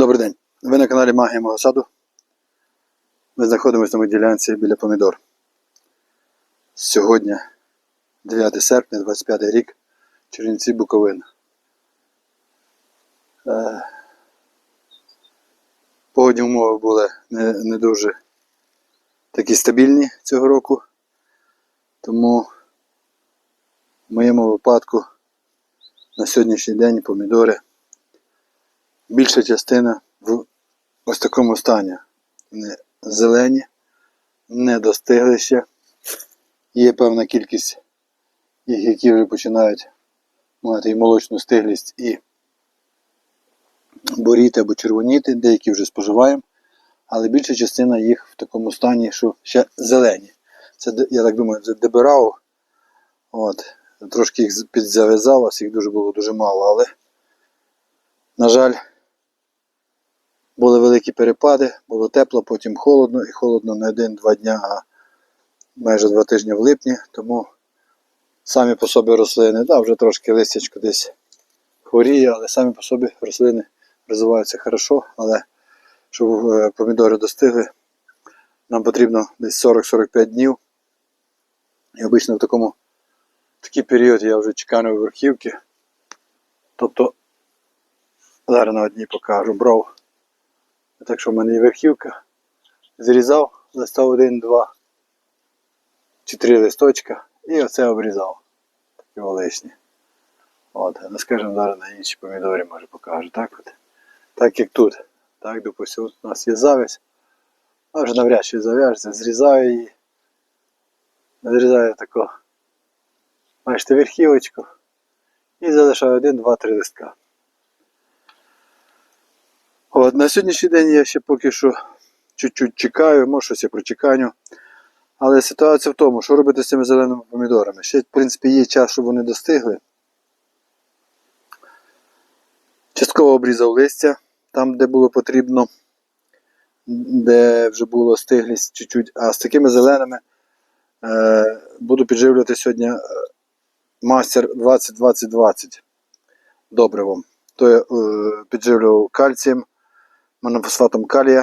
Добрий день. Ви на каналі Магія мого саду. Ми знаходимося на ділянці біля помідор. Сьогодні 9 серпня, 25 рік, Чернівці Буковина. Е, Погодні умови були не, не дуже такі стабільні цього року. Тому в моєму випадку на сьогоднішній день помідори більша частина в ось такому стані. Зелені, не достигли ще. Є певна кількість їх, які вже починають мати і молочну стиглість, і боріти або червоніти, деякі вже споживаємо, але більша частина їх в такому стані, що ще зелені. Це, я так думаю, це дебирау. От. Трошки їх підзав'язалось, їх дуже було дуже мало, але, на жаль, були великі перепади, було тепло, потім холодно, і холодно не один-два дня, а майже два тижні в липні, тому самі по собі рослини, да, вже трошки листячко десь хворіє, але самі по собі рослини розвиваються хорошо, але щоб е, помідори достигли, нам потрібно десь 40-45 днів. І обично в такому такий період я вже чекаю верхівки. Тобто зараз на одній покажу, брав так що в мене є верхівка. Зрізав, листав один, два чи три листочка і оце обрізав. Такі лишні. От, ну скажімо, зараз на інші помідорі може покажу. Так от. Так як тут. Так, допустим, от у нас є завязь. А вже навряд чи зав'яжеться, зрізаю її. Зрізаю тако. Бачите, верхівочку. І залишаю один, два, три листка. От, на сьогоднішній день я ще поки що чуть-чуть чекаю, може щось я прочеканю. Але ситуація в тому, що робити з цими зеленими помідорами. Ще, в принципі, є час, щоб вони достигли. Частково обрізав листя там, де було потрібно, де вже було стиглість чуть-чуть. А з такими зеленими е, буду підживлювати сьогодні е, мастер 20-20-20 добривом. То я е, підживлював кальцієм монофосфатом калія